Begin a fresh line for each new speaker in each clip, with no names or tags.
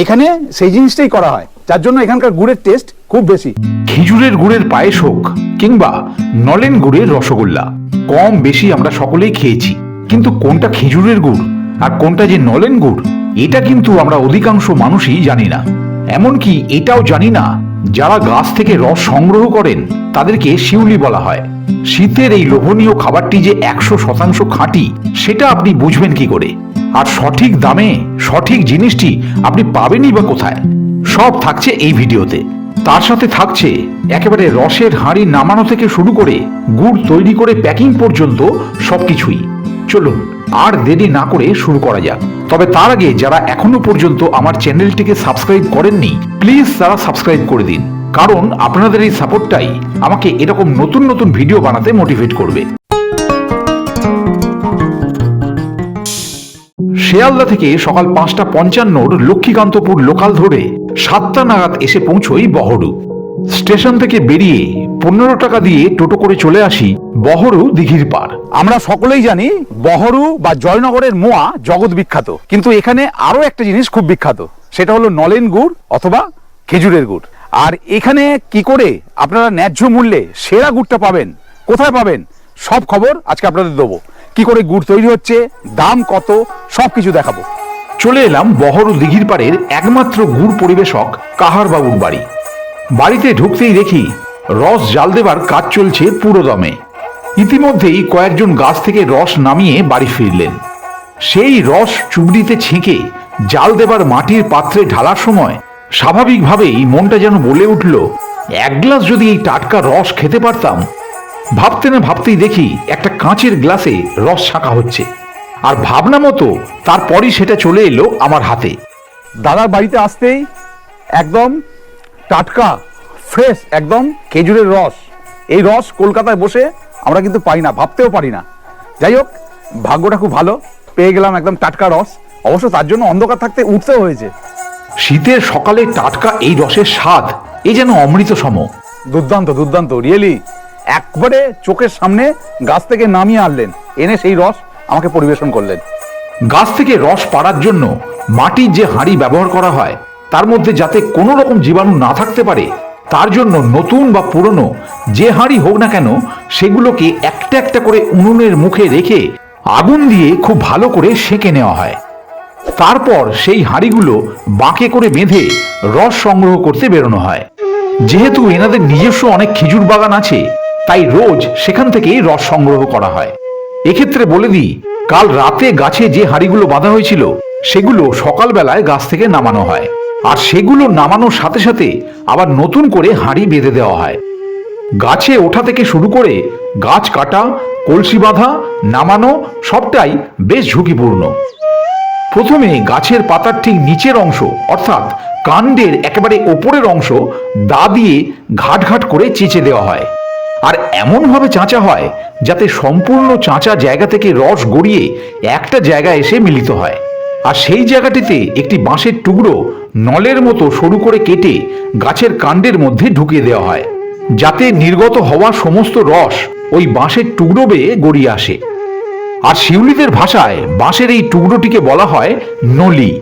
এখানে সেই জিনিসটাই করা হয়। যার জন্য এখানকার গুড়ের টেস্ট খুব বেশি।
খেজুরের গুড়ের পায়েস হোক কিংবা নলেন গুড়ের রসগোল্লা, কম বেশি আমরা সকলেই খেয়েছি। কিন্তু কোনটা খেজুরের গুড় আর কোনটা যে নলেন গুড়, এটা কিন্তু আমরা অধিকাংশ মানুষই জানি না। এমনকি এটাও জানি না, যারা গাছ থেকে রস সংগ্রহ করেন, তাদেরকে শিউলি বলা হয়। শীতের এই লোভনীয় খাবারটি যে একশো শতাংশ খাঁটি, সেটা আপনি বুঝবেন কি করে? আর সঠিক দামে সঠিক জিনিসটি আপনি পাবেনই বা কোথায়। সব থাকছে এই ভিডিওতে। তার সাথে থাকছে একেবারে রসের হাঁড়ি নামানো থেকে শুরু করে গুড় তৈরি করে প্যাকিং পর্যন্ত সবকিছুই। চলুন, আর দেরি না করে শুরু করা যাক। তবে তার আগে যারা এখনও পর্যন্ত আমার চ্যানেলটিকে সাবস্ক্রাইব করেননি, প্লিজ তারা সাবস্ক্রাইব করে দিন। কারণ আপনাদের এই সাপোর্টটাই আমাকে এরকম নতুন নতুন ভিডিও বানাতে মোটিভেট করবে। শিয়ালদা থেকে সকাল পাঁচটা পঞ্চান্নর লক্ষ্মীকান্তপুর লোকাল ধরে সাতটা নাগাদ এসে পৌঁছই বহরু। স্টেশন থেকে বেরিয়ে পনেরো টাকা দিয়ে টোটো করে চলে আসি বহরু দিঘির পার।
আমরা সকলেই জানি বহরু বা জয়নগরের মোয়া জগৎ বিখ্যাত। কিন্তু এখানে আরও একটা জিনিস খুব বিখ্যাত। সেটা হলো নলেন গুড় অথবা খেজুরের গুড়। আর এখানে কি করে আপনারা ন্যায্য মূল্যে সেরা গুড়টা পাবেন, কোথায় পাবেন, সব খবর আজকে আপনাদের দেবো। কি করে গুড় তৈরি হচ্ছে, দাম কত সব কিছু দেখাবো।
চলে এলাম বহরু দিঘির পাড়ের একমাত্র গুড় পরিবেশক কাহার বাবুর বাড়ি। বাড়িতে ঢুকতেই দেখি রস জাল দেবার কাজ চলছে পুরো দমে ইতিমধ্যেই কয়েকজন গাছ থেকে রস নামিয়ে বাড়ি ফিরলেন। সেই রস চুবড়িতে ছেঁকে জাল দেবার মাটির পাত্রে ঢালার সময় স্বাভাবিকভাবেই মনটা যেন বলে উঠল, এক গ্লাস যদি এই টাটকা রস খেতে পারতাম ভাবতে না ভাবতেই দেখি একটা কাঁচের গ্লাসে রস ছাঁকা হচ্ছে। আর ভাবনা মতো তারপরই সেটা চলে এলো আমার হাতে।
দাদার বাড়িতে আসতেই একদম টাটকা ফ্রেশ একদম খেজুরের রস। এই রস কলকাতায় বসে আমরা কিন্তু পাই না ভাবতেও পারি না। যাই হোক ভাগ্যটা খুব ভালো পেয়ে গেলাম একদম টাটকা রস। অবশ্য তার জন্য অন্ধকার থাকতে উঠতেও হয়েছে।
শীতের সকালে টাটকা এই রসের স্বাদ এ যেন অমৃত সম
দুর্দান্ত দুর্দান্ত রিয়েলি একবারে চোখের সামনে গাছ থেকে নামিয়ে আনলেন। এনে সেই রস আমাকে পরিবেশন করলেন।
গাছ থেকে রস পাড়ার জন্য মাটির যে হাঁড়ি ব্যবহার করা হয়, তার মধ্যে যাতে কোনো রকম জীবাণু না থাকতে পারে, তার জন্য নতুন বা পুরনো যে হাঁড়ি হোক না কেন, সেগুলোকে একটা একটা করে উনুনের মুখে রেখে আগুন দিয়ে খুব ভালো করে সেঁকে নেওয়া হয়। তারপর সেই হাঁড়িগুলো বাঁকে করে বেঁধে রস সংগ্রহ করতে বেরোনো হয়। যেহেতু এনাদের নিজস্ব অনেক খেজুর বাগান আছে তাই রোজ সেখান থেকেই রস সংগ্রহ করা হয়। এক্ষেত্রে বলে দিই, কাল রাতে গাছে যে হাঁড়িগুলো বাঁধা হয়েছিল, সেগুলো সকালবেলায় গাছ থেকে নামানো হয়। আর সেগুলো নামানোর সাথে সাথে আবার নতুন করে হাঁড়ি বেঁধে দেওয়া হয়। গাছে ওঠা থেকে শুরু করে গাছ কাটা, কলসি বাঁধা, নামানো, সবটাই বেশ ঝুঁকিপূর্ণ। প্রথমে গাছের পাতার ঠিক নিচের অংশ, অর্থাৎ কাণ্ডের একেবারে ওপরের অংশ, দা দিয়ে ঘাট ঘাট করে চেঁচে দেওয়া হয়। আর এমনভাবে চাঁচা হয় যাতে সম্পূর্ণ চাঁচা জায়গা থেকে রস গড়িয়ে একটা জায়গায় এসে মিলিত হয়। আর সেই জায়গাটিতে একটি বাঁশের টুকরো নলের মতো সরু করে কেটে গাছের কাণ্ডের মধ্যে ঢুকিয়ে দেওয়া হয়, যাতে নির্গত হওয়া সমস্ত রস ওই বাঁশের টুকরো বেয়ে গড়িয়ে আসে। আর শিউলিদের ভাষায় বাঁশের এই টুকরোটিকে বলা হয় নলি।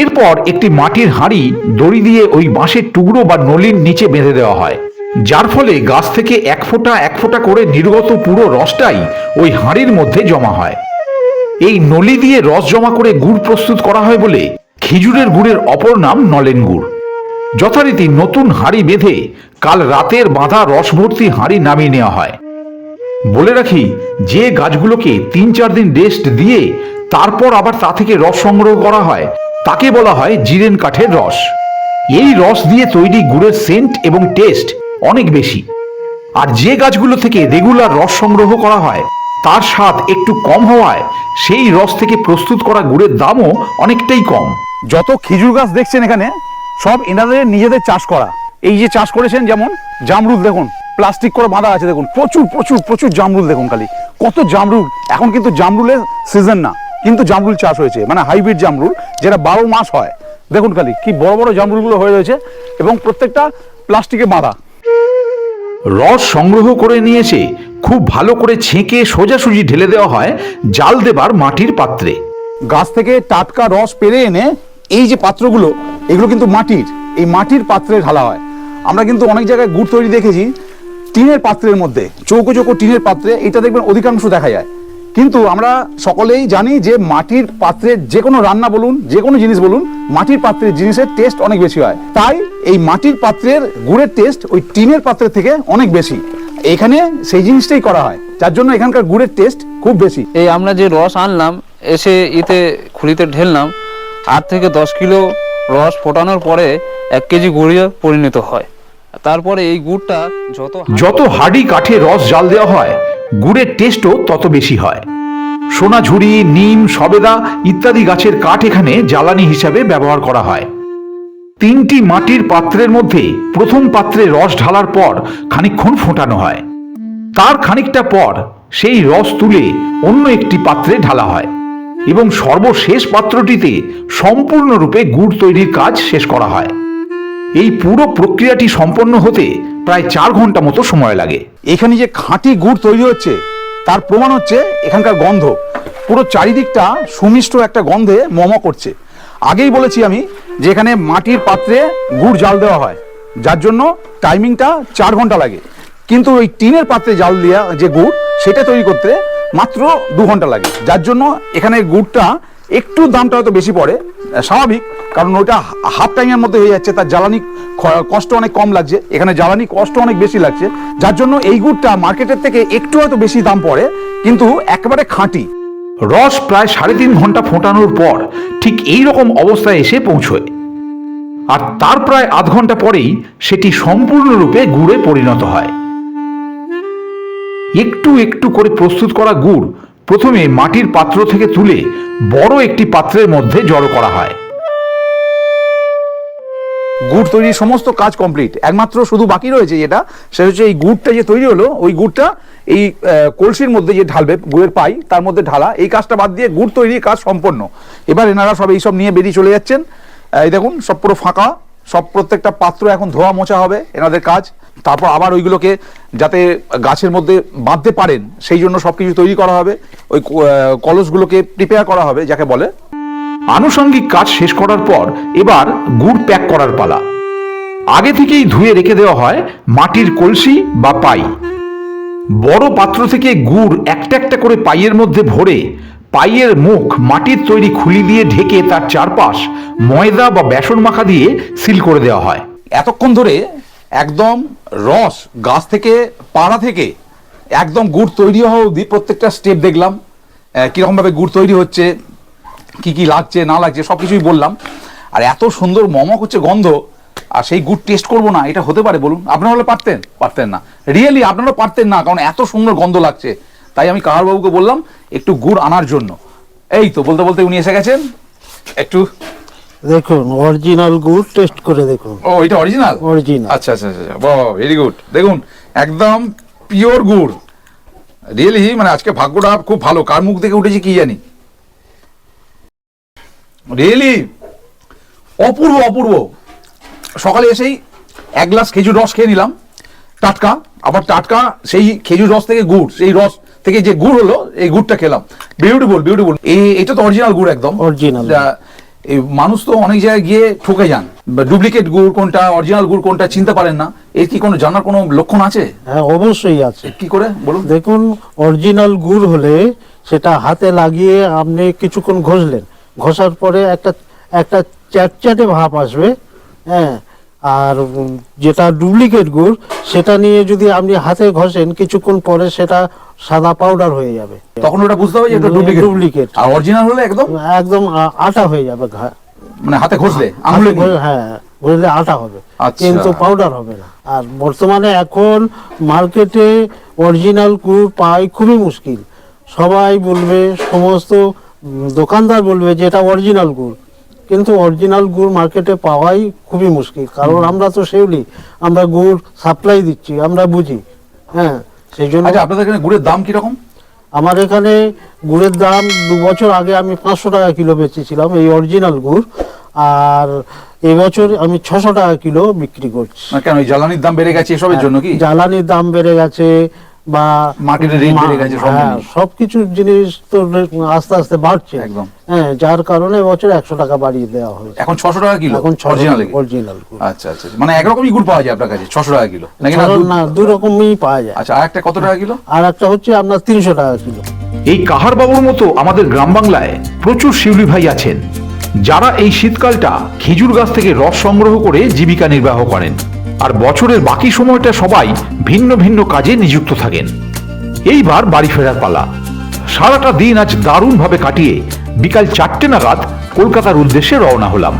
এরপর একটি মাটির হাঁড়ি দড়ি দিয়ে ওই বাঁশের টুকরো বা নলির নিচে বেঁধে দেওয়া হয়। যার ফলে গাছ থেকে এক ফোঁটা এক ফোঁটা করে নির্গত পুরো রসটাই ওই হাঁড়ির মধ্যে জমা হয়। এই নলি দিয়ে রস জমা করে গুড় প্রস্তুত করা হয় বলে খেজুরের গুড়ের অপর নাম নলেন গুড়। যথারীতি নতুন হাঁড়ি বেঁধে কাল রাতের বাঁধা রস ভর্তি হাঁড়ি নামিয়ে নেওয়া হয়। বলে রাখি, যে গাছগুলোকে তিন চার দিন রেস্ট দিয়ে তারপর আবার তা থেকে রস সংগ্রহ করা হয়, তাকে বলা হয় জিরেন কাঠের রস। এই রস দিয়ে তৈরি গুড়ের সেন্ট এবং টেস্ট অনেক বেশি। আর যে গাছগুলো থেকে রেগুলার রস সংগ্রহ করা হয়, তার স্বাদ একটু কম হওয়ায় সেই রস থেকে প্রস্তুত করা গুড়ের দামও অনেকটাই কম।
যত খেজুর গাছ দেখছেন এখানে, সব এনাদের নিজেদের চাষ করা। এই যে চাষ করেছেন যেমন জামরুল, দেখুন, প্লাস্টিক করে বাঁধা আছে, দেখুন, প্রচুর প্রচুর প্রচুর জামরুল দেখুন খালি। কত জামরুল, এখন কিন্তু জামরুলের সিজন না, কিন্তু জামরুল চাষ হয়েছে মানে হাইব্রিড জামরুল, যেটা বারো মাস হয়। দেখুন খালি, কি বড় বড় জামরুলগুলো হয়ে রয়েছে এবং প্রত্যেকটা প্লাস্টিকে বাঁধা।
রস সংগ্রহ করে নিয়ে এসে খুব ভালো করে ছেঁকে সোজাসুজি ঢেলে দেওয়া হয় জাল দেবার মাটির পাত্রে।
গাছ থেকে টাটকা রস পেরে এনে এই যে পাত্রগুলো, এগুলো কিন্তু মাটির, এই মাটির পাত্রে ঢালা হয়। আমরা কিন্তু অনেক জায়গায় গুড় তৈরি দেখেছি, টিনের পাত্রের মধ্যে, চৌকো চৌকো টিনের পাত্রে, এটা দেখবেন অধিকাংশ দেখা যায়। কিন্তু আমরা সকলেই জানি যে মাটির পাত্রের যে কোনো রান্না বলুন যে কোনো জিনিস বলুন মাটির পাত্রের জিনিসের টেস্ট অনেক বেশি হয়। তাই এই মাটির পাত্রের গুড়ের টেস্ট ওই টিনের পাত্রের থেকে অনেক বেশি। এখানে সেই জিনিসটাই করা হয় যার জন্য এখানকার গুড়ের টেস্ট খুব বেশি।
এই আমরা যে রস আনলাম এসে ইতে খুলিতে ঢেললাম আট থেকে দশ কিলো রস ফোটানোর পরে এক কেজি গুঁড়িয়ে পরিণত হয়। তারপরে এই গুড়টা যত
যত হাড়ি কাঠে রস জাল দেওয়া হয় গুড়ের টেস্টও তত বেশি হয়। সোনাঝুরি, নিম, সবেদা ইত্যাদি গাছের কাঠ এখানে জ্বালানি হিসাবে ব্যবহার করা হয়। তিনটি মাটির পাত্রের মধ্যে প্রথম পাত্রে রস ঢালার পর খানিকক্ষণ ফোটানো হয়। তার খানিকটা পর সেই রস তুলে অন্য একটি পাত্রে ঢালা হয় এবং সর্বশেষ পাত্রটিতে সম্পূর্ণরূপে গুড় তৈরির কাজ শেষ করা হয়। এই পুরো প্রক্রিয়াটি সম্পন্ন হতে প্রায় চার ঘণ্টা মতো সময় লাগে।
এখানে যে খাঁটি গুড় তৈরি হচ্ছে, তার প্রমাণ হচ্ছে এখানকার গন্ধ। পুরো চারিদিকটা সুমিষ্ট একটা গন্ধে মম করছে। আগেই বলেছি আমি যে এখানে মাটির পাত্রে গুড় জাল দেওয়া হয়। যার জন্য টাইমিংটা চার ঘণ্টা লাগে। কিন্তু ওই টিনের পাত্রে জাল দেওয়া যে গুড়, সেটা তৈরি করতে মাত্র দু ঘণ্টা লাগে। যার জন্য এখানে গুড়টা একটু দামটা হয়তো বেশি পড়ে। স্বাভাবিক, কারণ ওটা হাফ টাইমের মধ্যে হয়ে যাচ্ছে, তার জ্বালানি কষ্ট অনেক কম লাগছে। এখানে জ্বালানি কষ্ট অনেক বেশি লাগছে, যার জন্য এই গুড়টা মার্কেটের থেকে একটু হয়তো বেশি দাম পড়ে, কিন্তু একেবারে খাঁটি।
রস প্রায় সাড়ে তিন ঘণ্টা ফোটানোর পর ঠিক এই রকম অবস্থায় এসে পৌঁছয়। আর তার প্রায় আধ ঘণ্টা পরেই সেটি সম্পূর্ণরূপে গুড়ে পরিণত হয়। একটু একটু করে প্রস্তুত করা গুড় প্রথমে মাটির পাত্র থেকে তুলে বড় একটি পাত্রের মধ্যে জড়ো করা হয়।
গুড় তৈরির সমস্ত কাজ কমপ্লিট। একমাত্র শুধু বাকি রয়েছে যেটা, সেটা হচ্ছে এই গুড়টা যে তৈরি হলো, ওই গুড়টা এই কলসির মধ্যে যে ঢালবে, গুড়ের পাই, তার মধ্যে ঢালা। এই কাজটা বাদ দিয়ে গুড় তৈরির কাজ সম্পন্ন। এবার এনারা সব এইসব নিয়ে বেরিয়ে চলে যাচ্ছেন। এই দেখুন, সব পুরো ফাঁকা, সব প্রত্যেকটা পাত্র এখন ধোয়া মোছা হবে, এনাদের কাজ। তারপর আবার ওইগুলোকে যাতে গাছের মধ্যে বাঁধতে পারেন, সেই জন্য সব কিছু তৈরি করা হবে। ওই কলসগুলোকে প্রিপেয়ার করা হবে, যাকে বলে।
আনুষঙ্গিক কাজ শেষ করার পর এবার গুড় প্যাক করার পালা। আগে থেকেই ধুয়ে রেখে দেওয়া হয় মাটির কলসি বা পাই। বড় পাত্র থেকে গুড় একটা একটা করে পাইয়ের মধ্যে ভরে পাইয়ের মুখ মাটির তৈরি খুলি দিয়ে ঢেকে তার চারপাশ ময়দা বা বেসন মাখা দিয়ে সিল করে দেওয়া হয়।
এতক্ষণ ধরে একদম রস, গাছ থেকে, পাড়া থেকে একদম গুড় তৈরি হওয়া অবধি প্রত্যেকটা স্টেপ দেখলাম। কীরকমভাবে গুড় তৈরি হচ্ছে, কি কি লাগছে, না লাগছে সব কিছুই বললাম। আর এত সুন্দর মমক হচ্ছে গন্ধ, আর সেই গুড় টেস্ট করব না, এটা হতে পারে বলুন। আপনারা হলে পারতেন পারতেন না। রিয়েলি আপনারা পারতেন না, কারণ এত সুন্দর গন্ধ লাগছে। তাই আমি কাহারবাবুকে বললাম, একটু গুড় আনার জন্য। এই তো, বলতে বলতে উনি এসে গেছেন। একটু
দেখুন অরিজিনাল গুড় টেস্ট করে দেখুন।
ও এটা অরিজিনাল
Original।
আচ্ছা আচ্ছা আচ্ছা বাহ ভেরি গুড দেখুন একদম পিওর গুড়। রিয়েলি মানে আজকে ভাগ্যটা খুব ভালো। কার মুখ থেকে উঠেছে কি জানি? রিয়েলি অপূর্ব অপূর্ব। সকালে এসেই এক গ্লাস খেজুর রস খেয়ে নিলাম টাটকা। আবার টাটকা সেই খেজুর রস থেকে গুড় সেই রস থেকে যে গুড় হলো এই গুড়টা খেলাম। বিউটিফুল বিউটিফুল এই এটা তো অরিজিনাল গুড় একদম।
Original।
এই মানুষ তো অনেক জায়গায় গিয়ে ঠকে যান। ডুপ্লিকেট গুড় কোনটা অরিজিনাল গুড় কোনটা চিনতে পারেন না। এর কি কোনো জানার কোনো লক্ষণ আছে?
হ্যাঁ অবশ্যই আছে।
কি করে? বলুন।
দেখুন অরিজিনাল গুড় হলে সেটা হাতে লাগিয়ে আপনি কিছুক্ষণ ঘষলেন। ঘষার পরে একটা একটা চ্যাটচ্যাটে ভাব আসবে হ্যাঁ। আর যেটা ডুপ্লিকেট গুড় সেটা নিয়ে যদি আপনি হাতে ঘষেন কিছুক্ষণ পরে সেটা সাদা পাউডার হয়ে যাবে।
তখন ওটা বুঝতে হবে যে এটা ডুপ্লিকেট
Duplicate।
আর অরিজিনাল হলে একদম?
একদম আটা হয়ে যাবে ঘা-
মানে হাতে ঘষলে আঙুলে
হ্যাঁ ঘষলে আটা হবে।
আচ্ছা।
কিন্তু পাউডার হবে না। আর বর্তমানে এখন মার্কেটে অরিজিনাল গুড় পাই খুবই মুশকিল। সবাই বলবে সমস্ত দোকানদার বলবে যে এটা অরিজিনাল গুড় কিন্তু অরিজিনাল গুড় মার্কেটে পাওয়াই খুবই মুশকিল। কারণ আমরা তো সেগুলি আমরা গুড় সাপ্লাই দিচ্ছি আমরা বুঝি হ্যাঁ। সেই জন্য
আচ্ছা আপনাদের এখানে গুড়ের দাম কীরকম?
আমার এখানে গুড়ের দাম দু বছর আগে আমি পাঁচশো টাকা কিলো বেচেছিলাম এই অরিজিনাল গুড় আর এবছর আমি ছশো টাকা কিলো বিক্রি করছি।
না কেন জ্বালানির দাম বেড়ে গেছে এসবের জন্য কি?
জ্বালানির দাম বেড়ে গেছে বা
বেড়ে গেছে সব
হ্যাঁ, সবকিছু জিনিস তো আস্তে আস্তে বাড়ছে।
একদম।
হ্যাঁ যার কারণে বছর একশো টাকা বাড়িয়ে দেওয়া হয়েছে।
এখন ছশো টাকা কিলো?
এখন
অরিজিনাল
অরিজিনাল
আচ্ছা আচ্ছা মানে একরকমই গুড় পাওয়া যায় আপনার কাছে ছশো টাকা কিলো? নাকি না দু-
না দু রকমই পাওয়া যায়।
আচ্ছা আর একটা কত টাকা কিলো?
আর একটা হচ্ছে আপনার তিনশো টাকা কিলো।
এই কাহার বাবুর মতো আমাদের গ্রাম বাংলায় প্রচুর শিউলি ভাই আছেন। যারা এই শীতকালটা খেজুর গাছ থেকে রস সংগ্রহ করে জীবিকা নির্বাহ করেন। আর বছরের বাকি সময়টা সবাই ভিন্ন ভিন্ন কাজে নিযুক্ত থাকেন। এইবার বাড়ি ফেরার পালা। সারাটা দিন আজ দারুণভাবে কাটিয়ে বিকাল চারটে নাগাদ কলকাতার উদ্দেশ্যে রওনা হলাম।